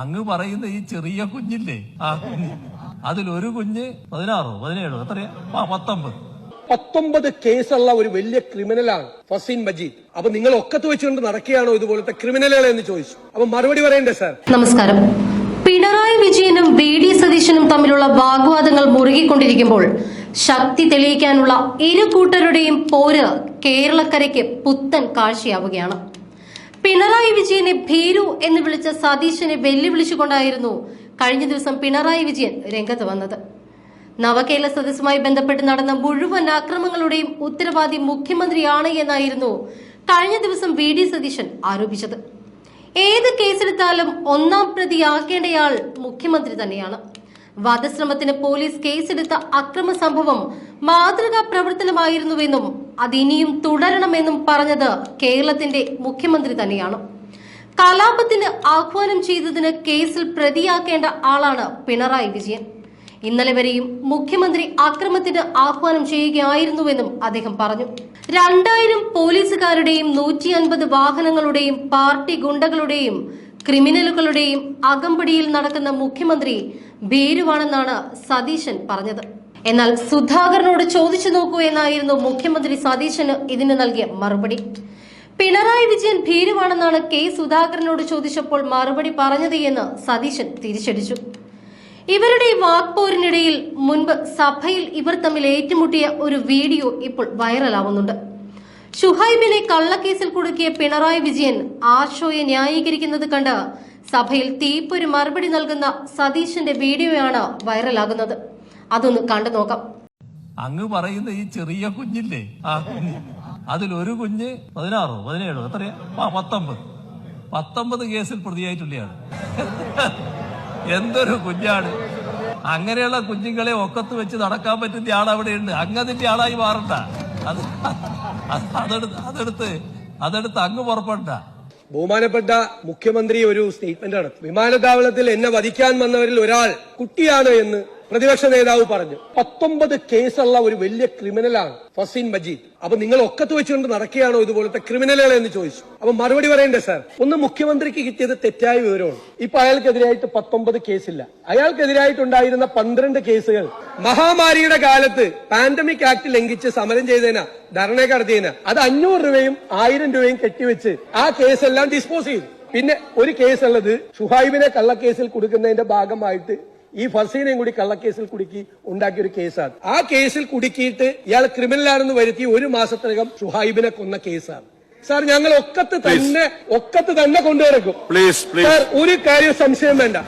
അങ്ങ് പറയുന്ന ഈ ചെറിയ കുഞ്ഞില്ലേ? ആ കുഞ്ഞ്. അതിലൊരു കുഞ്ഞ് പതിനാറോ പതിനേഴോ എത്രയാ? ആ പത്തൊമ്പത്. പത്തൊമ്പത് കേസുള്ള ഒരു വലിയ ക്രിമിനലാണ് ഫസീൻ മജീദ്. അപ്പൊ നിങ്ങൾ ഒക്കത്ത് വെച്ചുകൊണ്ട് നടക്കുകയാണോ ഇതുപോലത്തെ ക്രിമിനലുകളെ എന്ന് ചോദിച്ചു. അപ്പൊ മറുപടി പറയണ്ടേ സാർ? നമസ്കാരം. പിണറായി വിജയനും വി ഡി സതീശനും തമ്മിലുള്ള വാഗ്വാദങ്ങൾ മുറുകിക്കൊണ്ടിരിക്കുമ്പോൾ ശക്തി തെളിയിക്കാനുള്ള ഇരു കൂട്ടരുടെയും പോര് കേരളക്കരയ്ക്ക് പുത്തൻ കാഴ്ചയാവുകയാണ്. പിണറായി വിജയനെ ഭീരു എന്ന് വിളിച്ച സതീശനെ വെല്ലുവിളിച്ചുകൊണ്ടായിരുന്നു കഴിഞ്ഞ ദിവസം പിണറായി വിജയൻ രംഗത്ത് വന്നത്. നവകേരള സദസ്സുമായി ബന്ധപ്പെട്ട് നടന്ന മുഴുവൻ അക്രമങ്ങളുടെയും ഉത്തരവാദി മുഖ്യമന്ത്രിയാണ് എന്നായിരുന്നു കഴിഞ്ഞ ദിവസം വി ഡി സതീശൻ ആരോപിച്ചത്. ഏത് കേസെടുത്താലും ഒന്നാം പ്രതിയാക്കേണ്ടയാൾ മുഖ്യമന്ത്രി തന്നെയാണ്. വധശ്രമത്തിന് പോലീസ് കേസെടുത്ത അക്രമ സംഭവം മാതൃകാ പ്രവർത്തനമായിരുന്നുവെന്നും അതിനിയും തുടരണമെന്നും പറഞ്ഞത് കേരളത്തിന്റെ മുഖ്യമന്ത്രി തന്നെയാണ്. കലാപത്തിന് ആഹ്വാനം ചെയ്തതിന് കേസിൽ പ്രതിയാക്കേണ്ട ആളാണ് പിണറായി വിജയൻ. ഇന്നലെ വരെയും മുഖ്യമന്ത്രി അക്രമത്തിന് ആഹ്വാനം ചെയ്യുകയായിരുന്നുവെന്നും അദ്ദേഹം പറഞ്ഞു. രണ്ടായിരം പോലീസുകാരുടെയും നൂറ്റി അൻപത് വാഹനങ്ങളുടെയും പാർട്ടി ഗുണ്ടകളുടെയും ക്രിമിനലുകളുടെയും അകമ്പടിയിൽ നടക്കുന്ന മുഖ്യമന്ത്രി ഭേരുവാണെന്നാണ് സതീശൻ പറഞ്ഞത്. എന്നാൽ സുധാകരനോട് ചോദിച്ചു നോക്കൂ എന്നായിരുന്നു മുഖ്യമന്ത്രി സതീശന് ഇതിന് നൽകിയ മറുപടി. പിണറായി വിജയൻ ഭീരുവാണെന്നാണ് കെ സുധാകരനോട് ചോദിച്ചപ്പോൾ മറുപടി പറഞ്ഞത് എന്ന് സതീശൻ തിരിച്ചടിച്ചു. ഇവരുടെ വാക്പോരിനിടയിൽ മുൻപ് സഭയിൽ ഇവർ തമ്മിൽ ഏറ്റുമുട്ടിയ ഒരു വീഡിയോ ഇപ്പോൾ വൈറലാവുന്നുണ്ട്. ഷുഹൈബിനെ കള്ളക്കേസിൽ കുടുക്കിയ പിണറായി വിജയൻ ആശോയെ ന്യായീകരിക്കുന്നത് കണ്ട് സഭയിൽ തീപ്പൊരു മറുപടി നൽകുന്ന സതീശന്റെ വീഡിയോയാണ് വൈറലാകുന്നത്. അതൊന്ന് കണ്ടു നോക്കാം. അങ്ങ് പറയുന്ന ഈ ചെറിയ കുഞ്ഞില്ലേ? ആ കുഞ്ഞ്. അതിലൊരു കുഞ്ഞ് പതിനാറോ? പതിനേഴോ? എത്രയാ? ആ പത്തൊമ്പത്. പത്തൊമ്പത് കേസിൽ പ്രതിയായിട്ടുള്ളയാണ് എന്തൊരു കുഞ്ഞാണ്. അങ്ങനെയുള്ള കുഞ്ഞുങ്ങളെ ഒക്കത്ത് വെച്ച് നടക്കാൻ പറ്റുന്ന ആൾ അവിടെയുണ്ട്. അങ്ങതിന്റെ ആളായി മാറണ്ട. അത് അത് അതെടുത്ത് അതെടുത്ത് അതെടുത്ത് അങ്ങ് പുറപ്പെടണ്ട. ബഹുമാനപ്പെട്ട മുഖ്യമന്ത്രി ഒരു സ്റ്റേറ്റ്മെന്റ് നടത്തി വിമാനത്താവളത്തിൽ എന്നെ വധിക്കാൻ വന്നവരിൽ ഒരാൾ കുട്ടിയാണ് എന്ന് പ്രതിപക്ഷ നേതാവ് പറഞ്ഞു പത്തൊമ്പത് കേസുള്ള ഒരു വലിയ ക്രിമിനലാണ് ഫസീൻ മജീദ്. അപ്പൊ നിങ്ങൾ ഒക്കത്ത് വെച്ചുകൊണ്ട് നടക്കുകയാണോ ഇതുപോലത്തെ ക്രിമിനലുകൾ എന്ന് ചോദിച്ചു. അപ്പൊ മറുപടി പറയണ്ടേ സാർ? ഒന്ന് മുഖ്യമന്ത്രിക്ക് കിട്ടിയത് തെറ്റായ വിവരമാണ്. ഇപ്പൊ അയാൾക്കെതിരായിട്ട് പത്തൊമ്പത് കേസില്ല. അയാൾക്കെതിരായിട്ടുണ്ടായിരുന്ന പന്ത്രണ്ട് കേസുകൾ മഹാമാരിയുടെ കാലത്ത് പാൻഡമിക് ആക്ട് ലംഘിച്ച് സമരം ചെയ്തതിനാ ധർണ നടത്തിയതിനാ അത് അഞ്ഞൂറ് രൂപയും ആയിരം രൂപയും കെട്ടിവെച്ച് ആ കേസെല്ലാം ഡിസ്പോസ് ചെയ്തു. പിന്നെ ഒരു കേസുള്ളത് ഷുഹൈബിനെ കള്ളക്കേസിൽ കൊടുക്കുന്നതിന്റെ ഭാഗമായിട്ട് ഈ ഫസീനെയും കൂടി കള്ളക്കേസിൽ കുടുക്കി ഉണ്ടാക്കിയ ഒരു കേസാണ്. ആ കേസിൽ കുടുക്കിയിട്ട് ഇയാൾ ക്രിമിനലാണെന്ന് വരുത്തി ഒരു മാസത്തിനകം ഷുഹൈബിനെ കൊന്ന കേസാണ്. സാർ ഞങ്ങൾ ഒക്കത്ത് തന്നെ ഒക്കത്ത് തന്നെ കൊണ്ടുവരക്കും. സാർ ഒരു കാര്യം സംശയം വേണ്ട.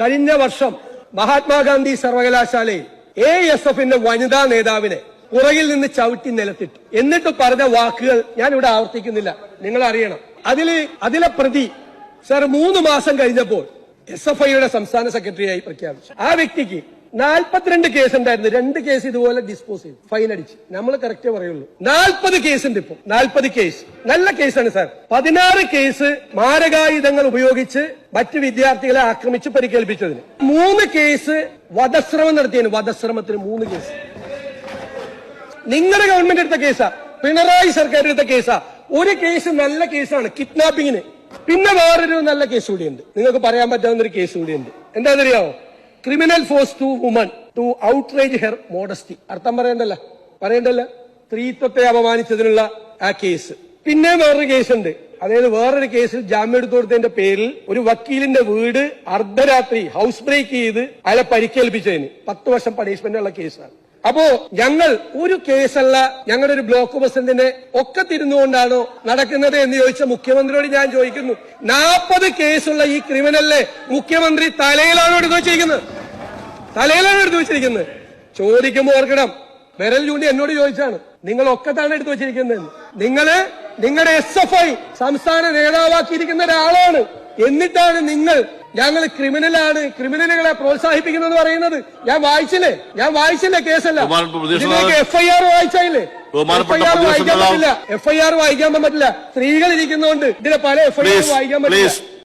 കഴിഞ്ഞ വർഷം മഹാത്മാഗാന്ധി സർവകലാശാലയിൽ എ എസ് എഫിന്റെ വനിതാ നേതാവിനെ പുറകിൽ നിന്ന് ചവിട്ടി നിലത്തിട്ടു. എന്നിട്ട് പറഞ്ഞ വാക്കുകൾ ഞാൻ ഇവിടെ ആവർത്തിക്കുന്നില്ല. നിങ്ങൾ അറിയണം അതിൽ അതിലെ പ്രതി സാർ മൂന്ന് മാസം കഴിഞ്ഞപ്പോൾ എസ് എഫ് ഐയുടെ സംസ്ഥാന സെക്രട്ടറിയായി പ്രഖ്യാപിച്ചു. ആ വ്യക്തിക്ക് നാൽപ്പത്തിരണ്ട് കേസ് ഉണ്ടായിരുന്നു. രണ്ട് കേസ് ഇതുപോലെ ഡിസ്പോസ് ചെയ്തു. ഫൈൻ അടിച്ച്. നമ്മൾ കറക്റ്റേ പറയുള്ളൂ. നാൽപ്പത് കേസ് ഉണ്ട് ഇപ്പൊ. നാൽപ്പത് കേസ് നല്ല കേസാണ് സാർ. പതിനാറ് കേസ് മാരകായുധങ്ങൾ ഉപയോഗിച്ച് മറ്റ് വിദ്യാർത്ഥികളെ ആക്രമിച്ച് പരിക്കേൽപ്പിച്ചതിന്. മൂന്ന് കേസ് വധശ്രമം നടത്തിയതിന്. വധശ്രമത്തിന് മൂന്ന് കേസ് നിങ്ങളുടെ ഗവൺമെന്റ് എടുത്ത കേസാ പിണറായി സർക്കാർ എടുത്ത കേസാ ഒരു കേസ് നല്ല കേസാണ് കിഡ്നാപ്പിങ്ങിന് പിന്നെ വേറൊരു നല്ല കേസ് കൂടിയുണ്ട്. നിങ്ങൾക്ക് പറയാൻ പറ്റാവുന്ന ഒരു കേസ് കൂടിയുണ്ട്. എന്താണെന്നറിയാമോ criminal force to woman to outrage her modesty അർത്ഥം പറയണ്ടല്ല? പറയണ്ടല്ല? സ്ത്രീത്വത്തെ അപമാനിച്ചതിനുള്ള ആ കേസ് പിന്നെ വേറൊരു കേസുണ്ട് അതായത് വേറൊരു കേസിൽ ജാമ്യം എടുത്തു കൊടുത്തതിന്റെ പേരിൽ ഒരു വക്കീലിന്റെ വീട് അർദ്ധരാത്രി ഹൗസ് ബ്രേക്ക് ചെയ്ത് അയാളെ പരിക്കേൽപ്പിച്ചതിന്. പത്ത് വർഷം പണിഷ്മെന്റ് ഉള്ള കേസാണ് അപ്പോ ഞങ്ങൾ ഒരു കേസല്ല ഞങ്ങളുടെ ഒരു ബ്ലോക്ക് പ്രസിഡന്റിനെ ഒക്കെ തിരുന്നുകൊണ്ടാണോ നടക്കുന്നത് എന്ന് ചോദിച്ച മുഖ്യമന്ത്രിയോട് ഞാൻ ചോദിക്കുന്നു. നാൽപ്പത് കേസുള്ള ഈ ക്രിമിനലിനെ മുഖ്യമന്ത്രി തലയിലാണ് എടുത്തു വെച്ചിരിക്കുന്നത്? തലയിലാണ് എടുത്തു വെച്ചിരിക്കുന്നത്? ചോദിക്കുമ്പോൾ ഓർക്കണം വിരൽ ചൂണ്ടി എന്നോട് ചോദിച്ചാണ് നിങ്ങൾ ഒക്കത്താണ് എടുത്തു വെച്ചിരിക്കുന്നത് നിങ്ങൾ നിങ്ങളുടെ എസ് എഫ് ഐ സംസ്ഥാന നേതാവാക്കിയിരിക്കുന്ന ഒരാളാണ്. എന്നിട്ടാണ് നിങ്ങൾ ഞങ്ങൾ ക്രിമിനലാണ്. ക്രിമിനലുകളെ പ്രോത്സാഹിപ്പിക്കുന്നത് പറയുന്നത്. ഞാൻ വായിച്ചില്ലേ? ഞാൻ വായിച്ചില്ലേ കേസല്ല? എഫ്ഐആർ വായിച്ചില്ലേ എഫ്ഐആർ വായിക്കാൻ പറ്റില്ല. എഫ്ഐആർ വായിക്കാൻ പറ്റില്ല. സ്ത്രീകൾ ഇരിക്കുന്നതുകൊണ്ട് ഇതിലെ പല എഫ് ഐ ആർ വായിക്കാൻ പറ്റില്ല.